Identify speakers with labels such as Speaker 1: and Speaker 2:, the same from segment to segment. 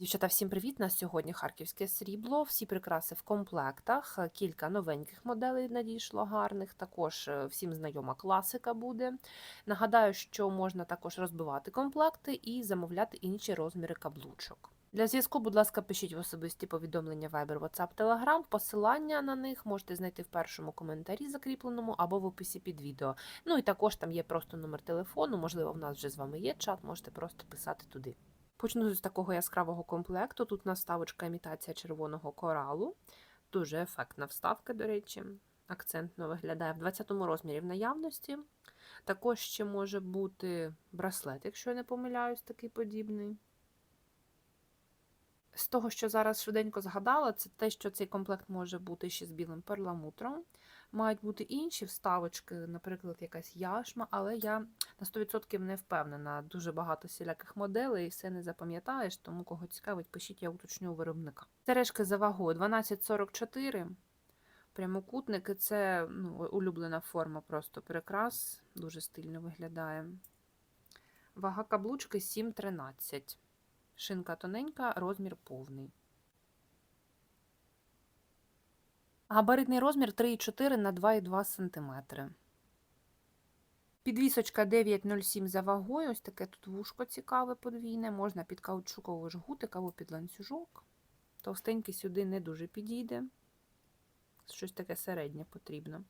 Speaker 1: Дівчата, всім привіт! На сьогодні харківське срібло. Всі прикраси в комплектах. Кілька новеньких моделей надійшло гарних. Також е, всім знайома класика буде. Нагадаю, що можна також розбивати комплекти і замовляти інші розміри каблучок. Для зв'язку, будь ласка, пишіть в особисті повідомлення Viber, WhatsApp, Telegram. Посилання на них можете знайти в першому коментарі, закріпленому або в описі під відео. Ну і також там є просто номер телефону. Можливо, в нас вже з вами є чат, можете просто писати туди. Почну з такого яскравого комплекту. Тут наставочка імітація червоного коралу. Дуже ефектна вставка, до речі. Акцентно виглядає в 20 розмірі в наявності. Також ще може бути браслет, якщо я не помиляюсь, такий подібний. З того, що зараз швиденько згадала, це те, що цей комплект може бути ще з білим перламутром. Мають бути інші вставочки, наприклад, якась яшма, але я на 100% не впевнена. Дуже багато всіляких моделей, і все не запам'ятаєш, тому кого цікавить, пишіть, я уточню виробника. Сережки за вагою 12,44. Прямокутники це ну, улюблена форма, просто прикрас, дуже стильно виглядає. Вага каблучки 7,13. Шинка тоненька, розмір повний. Габаритний розмір 3,4 на 2,2 см. Підвісочка 9,07 за вагою. Ось таке тут вушко цікаве подвійне. Можна під каучуковий жгутик або під ланцюжок. Товстенький сюди не дуже підійде. Щось таке середнє потрібно.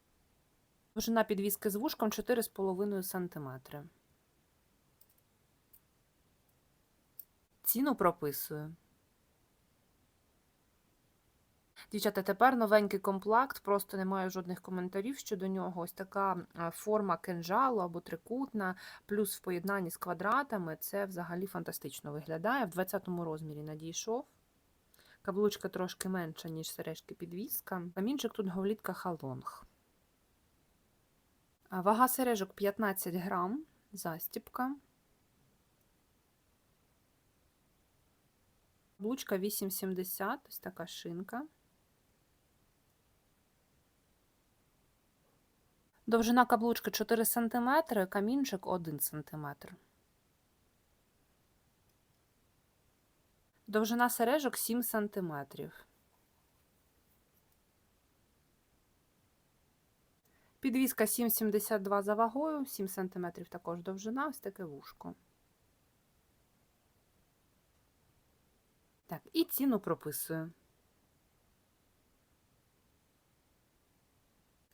Speaker 1: Довжина підвіски з вушком 4,5 см. Ціну прописую. Дівчата, тепер новенький комплект, просто немає жодних коментарів щодо нього. Ось така форма кинжалу або трикутна, плюс в поєднанні з квадратами. Це взагалі фантастично виглядає. В 20-му розмірі надійшов. Каблучка трошки менша, ніж сережки підвіска. Камінчик тут говлітка халонг. Вага сережок 15 грам, застіпка. Каблучка 8,70, ось така шинка. Довжина каблучки 4 см, камінчик 1 см. Довжина сережок 7 см. Підвіска 7,72 за вагою, 7 см також довжина, ось таке вушко. Так, і ціну прописую.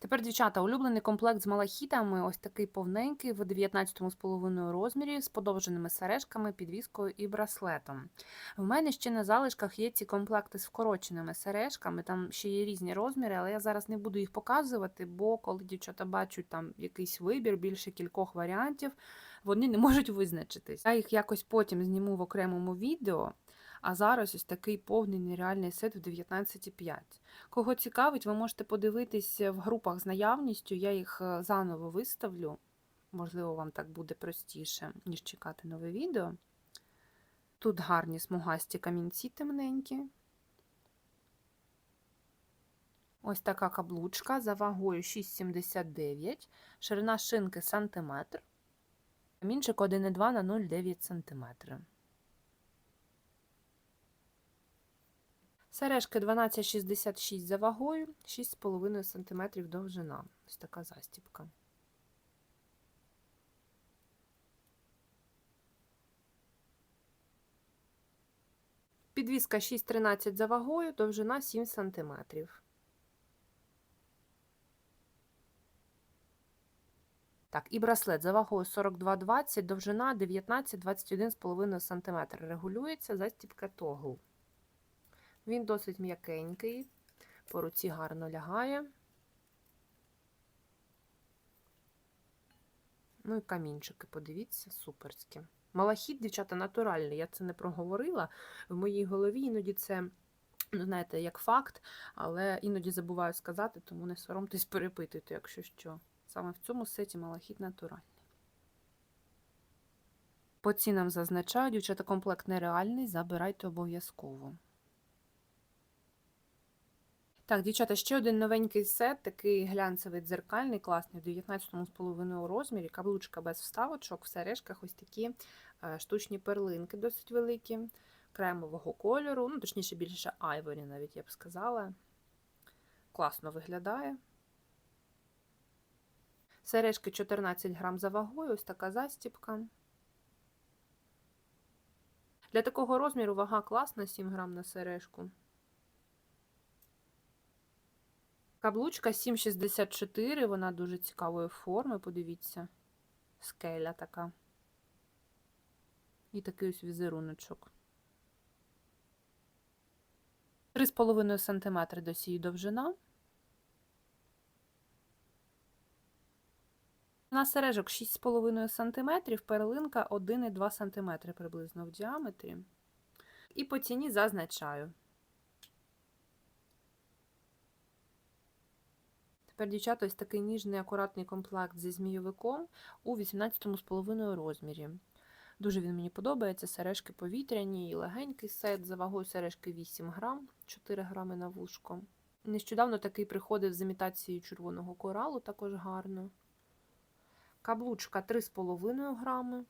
Speaker 1: Тепер, дівчата, улюблений комплект з малахітами, ось такий повненький в 19,5 розмірі, з подовженими сережками, підвіскою і браслетом. В мене ще на залишках є ці комплекти з вкороченими сережками, там ще є різні розміри, але я зараз не буду їх показувати, бо коли дівчата бачать там якийсь вибір, більше кількох варіантів, вони не можуть визначитись. Я їх якось потім зніму в окремому відео. А зараз ось такий повний нереальний сет в 19,5. Кого цікавить, ви можете подивитись в групах з наявністю, я їх е, заново виставлю. Можливо, вам так буде простіше, ніж чекати нове відео. Тут гарні смугасті камінці темненькі. Ось така каблучка за вагою 6,79, ширина шинки сантиметр, камінчик 1,2 на 0,9 см. Сережки 12,66 за вагою, 6,5 см довжина. Ось така застіпка. Підвіска 6,13 за вагою, довжина 7 см. Так, і браслет за вагою 42,20, довжина 19-21,5 см. Регулюється застіпка тогл. Він досить м'якенький, по руці гарно лягає. Ну і камінчики, подивіться, суперські. Малахіт, дівчата, натуральний. Я це не проговорила. В моїй голові іноді це, ну, знаєте, як факт, але іноді забуваю сказати, тому не соромтесь, перепитуйте, якщо що. Саме в цьому сеті малахіт натуральний. По цінам зазначаю, дівчата, комплект нереальний, забирайте обов'язково. Так, дівчата, ще один новенький сет, такий глянцевий дзеркальний, класний, в 19,5 розмірі, каблучка без вставочок, в сережках ось такі штучні перлинки досить великі. кремового кольору, ну, точніше, більше айворі, навіть я б сказала. Класно виглядає. Сережки 14 грам за вагою, ось така застіпка. Для такого розміру вага класна, 7 грам на сережку. Каблучка 7,64, вона дуже цікавої форми, подивіться. Скеля така. І такий ось візеруночок. 3,5 см до сії довжина. На сережок 6,5 см, перлинка 1,2 см приблизно в діаметрі. І по ціні зазначаю. Тепер, дівчата, ось такий ніжний акуратний комплект зі змійовиком у 18,5 розмірі. Дуже він мені подобається. Сережки повітряні і легенький сет. За вагою сережки 8 грам, 4 грами на вушко. Нещодавно такий приходив з імітацією червоного коралу, також гарно. Каблучка 3,5 грами.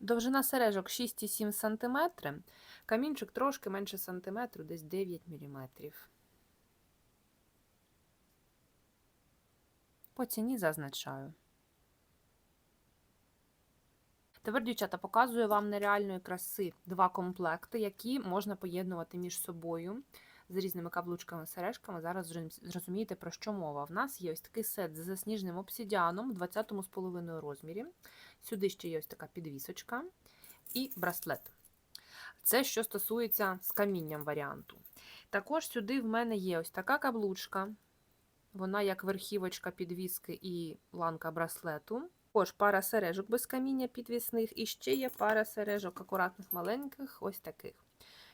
Speaker 1: Довжина сережок 6,7 см. Камінчик трошки менше сантиметру, десь 9 мм. По ціні зазначаю. Тепер, дівчата, показую вам нереальної краси два комплекти, які можна поєднувати між собою з різними каблучками сережками. Зараз зрозумієте, про що мова. В нас є ось такий сет з засніжним обсідіаном в 20,5 розмірі. Сюди ще є ось така підвісочка і браслет. Це що стосується з камінням варіанту. Також сюди в мене є ось така каблучка. Вона як верхівочка підвіски і ланка браслету. Також пара сережок без каміння підвісних, і ще є пара сережок акуратних маленьких, ось таких.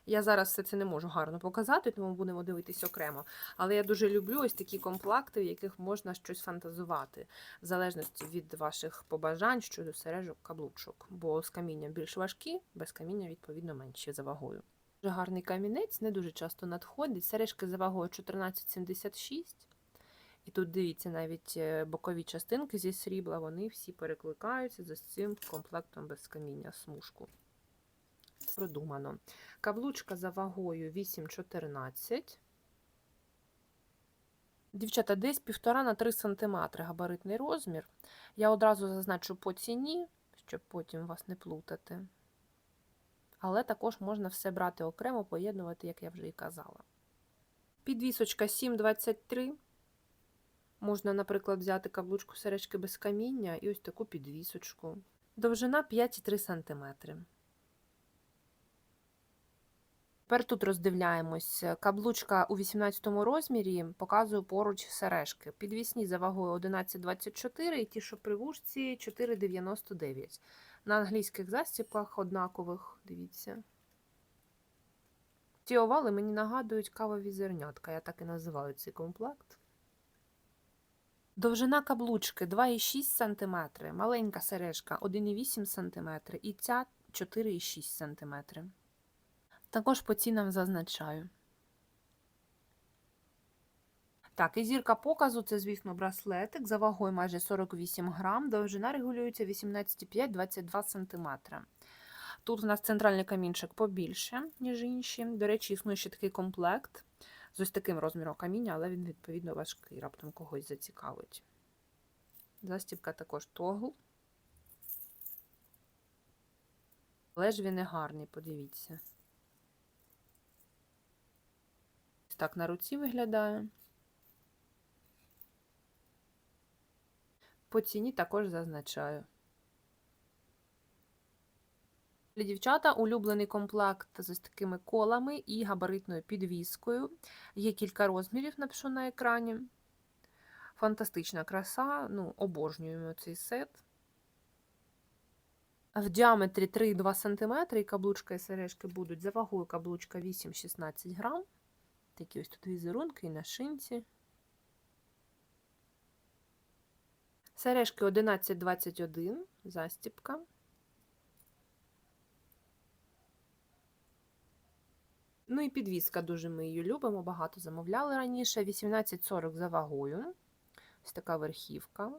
Speaker 1: Я зараз все це не можу гарно показати, тому будемо дивитись окремо. Але я дуже люблю ось такі комплекти, в яких можна щось фантазувати, в залежності від ваших побажань щодо сережок каблучок. Бо з камінням більш важкі, без каміння, відповідно, менші за вагою. Дуже гарний камінець, не дуже часто надходить. Сережки за вагою 14,76. І тут дивіться, навіть е, бокові частинки зі срібла, вони всі перекликаються за цим комплектом без каміння смужку. Продумано. Каблучка за вагою 8,14. Дівчата, десь 1,5 на 3 см габаритний розмір. Я одразу зазначу по ціні, щоб потім вас не плутати. Але також можна все брати окремо, поєднувати, як я вже і казала. Підвісочка 7,23. Можна, наприклад, взяти каблучку сережки без каміння і ось таку підвісочку. Довжина 5,3 см. Тепер тут роздивляємось. Каблучка у 18 розмірі показую поруч сережки. Підвісні за вагою 11,24 і ті, що при вушці 4,99. На англійських застіпках однакових, дивіться. Ці овали мені нагадують кавові зернятка, я так і називаю цей комплект. Довжина каблучки 2,6 см, маленька сережка 1,8 см і ця 4,6 см. Також по цінам зазначаю. Так, і зірка показу це, звісно, браслетик за вагою майже 48 грам, довжина регулюється 18,5-22 см. Тут у нас центральний камінчик побільше, ніж інші. До речі, існує ще такий комплект з ось таким розміром каміння, але він, відповідно, важкий, раптом когось зацікавить. Застібка також тогл. Але ж він і гарний, подивіться. Ось так на руці виглядає. По ціні також зазначаю. Для дівчата улюблений комплект з ось такими колами і габаритною підвіскою. Є кілька розмірів, напишу на екрані. Фантастична краса, ну, обожнюємо цей сет. В діаметрі 3,2 см і каблучка і сережки будуть за вагою каблучка 8-16 грам. Такі ось тут візерунки і на шинці. Сережки 11,21, застіпка. Ну і підвіска дуже ми її любимо, багато замовляли раніше. 18,40 за вагою. Ось така верхівка.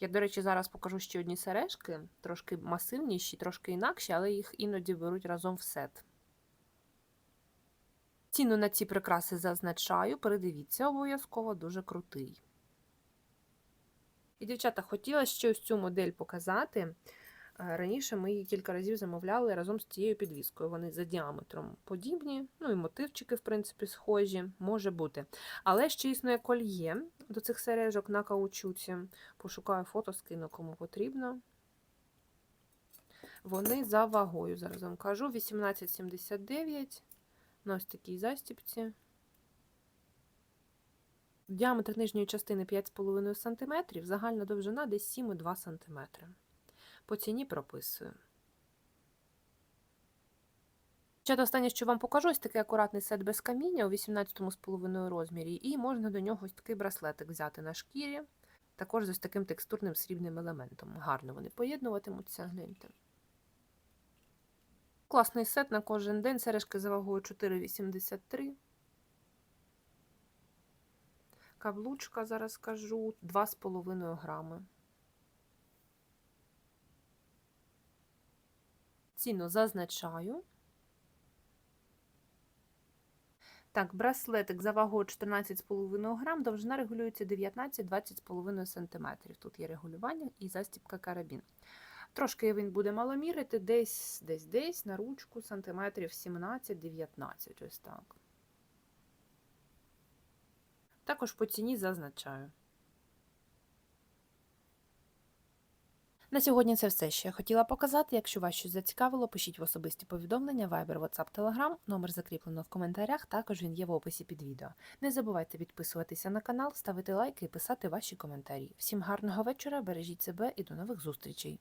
Speaker 1: Я, до речі, зараз покажу ще одні сережки, трошки масивніші, трошки інакші, але їх іноді беруть разом в сет. Ціну на ці прикраси зазначаю, передивіться, обов'язково дуже крутий. І, дівчата, хотіла ще ось цю модель показати. Е, Раніше ми її кілька разів замовляли разом з цією підвіскою. Вони за діаметром подібні, ну і мотивчики, в принципі, схожі, може бути. Але ще існує кольє до цих сережок на каучуці. Пошукаю фото, скину кому потрібно. Вони за вагою, зараз вам кажу, 18,79 на ось такій застіпці. Діаметр нижньої частини 5,5 см, загальна довжина десь 7,2 см. По ціні прописую. Ще останнє, що вам покажу, ось такий акуратний сет без каміння у 18,5 розмірі, і можна до нього ось такий браслетик взяти на шкірі, також з ось таким текстурним срібним елементом. Гарно вони поєднуватимуться, гляньте. Класний сет на кожен день, сережки за вагою 4,83. Каблучка, зараз кажу, 2,5 грами. Ціну зазначаю. Так, браслетик за вагою 14,5 грам, довжина регулюється 19-20,5 см. Тут є регулювання і застібка карабін. Трошки він буде маломірити, десь, десь, десь на ручку сантиметрів 17-19, ось так. Також по ціні зазначаю. На сьогодні це все, що я хотіла показати. Якщо вас щось зацікавило, пишіть в особисті повідомлення, Viber, WhatsApp, Telegram. Номер закріплено в коментарях, також він є в описі під відео. Не забувайте підписуватися на канал, ставити лайки і писати ваші коментарі. Всім гарного вечора, бережіть себе і до нових зустрічей!